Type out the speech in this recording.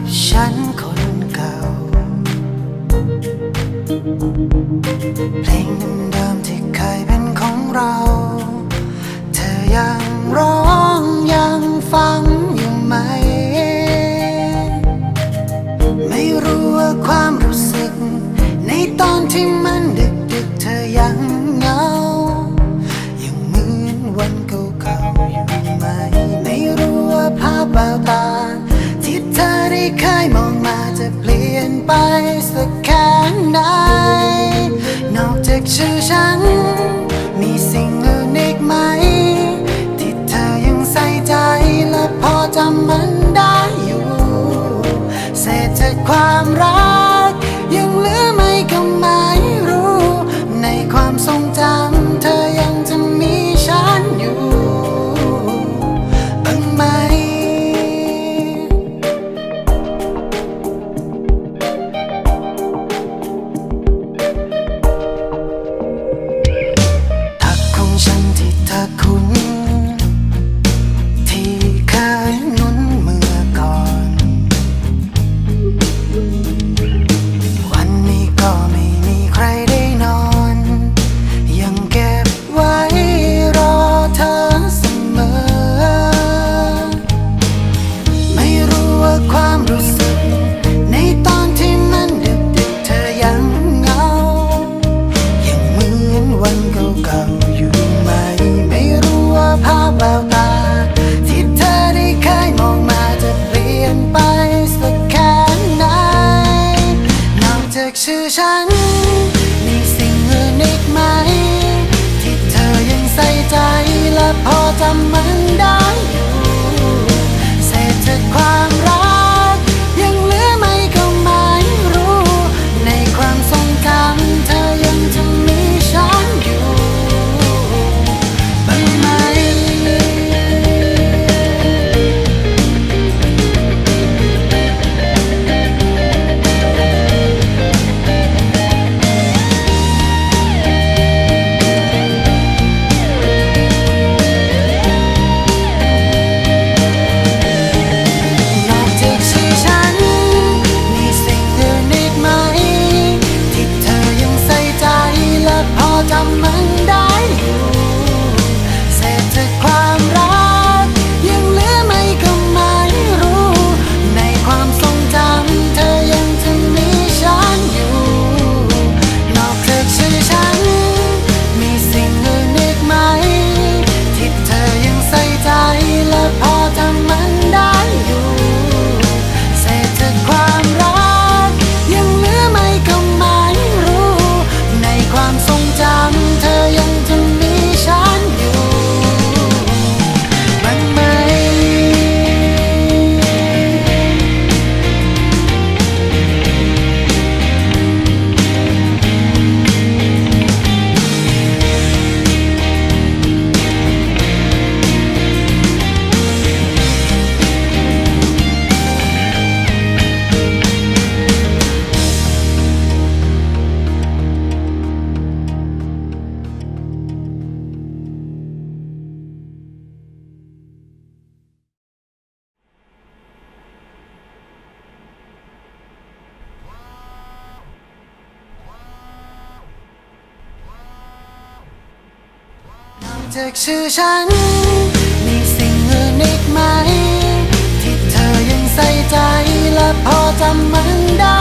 ับฉันคนเก่า เพลงเดิมที่เคยเป็นของเรา เธอยังร้องยังฟังอยู่ไหม ไม่รู้ว่าความรู้สึก ในตอนที่มันดึกดึกเธอยังเงา ยังเหมือนวันเก่าๆอยู่ไหม ไม่รู้ว่าภาพเววตา ไปสักแค่ไหน นอกจากชื่อฉัน มีสิ่งอื่นอีกไหม ที่เธอยังใส่ใจและพอจำมัน 浪漫。 จากชื่อฉัน มีสิ่งอื่นอีกไหม ที่เธอยังใส่ใจและพอจำมันได้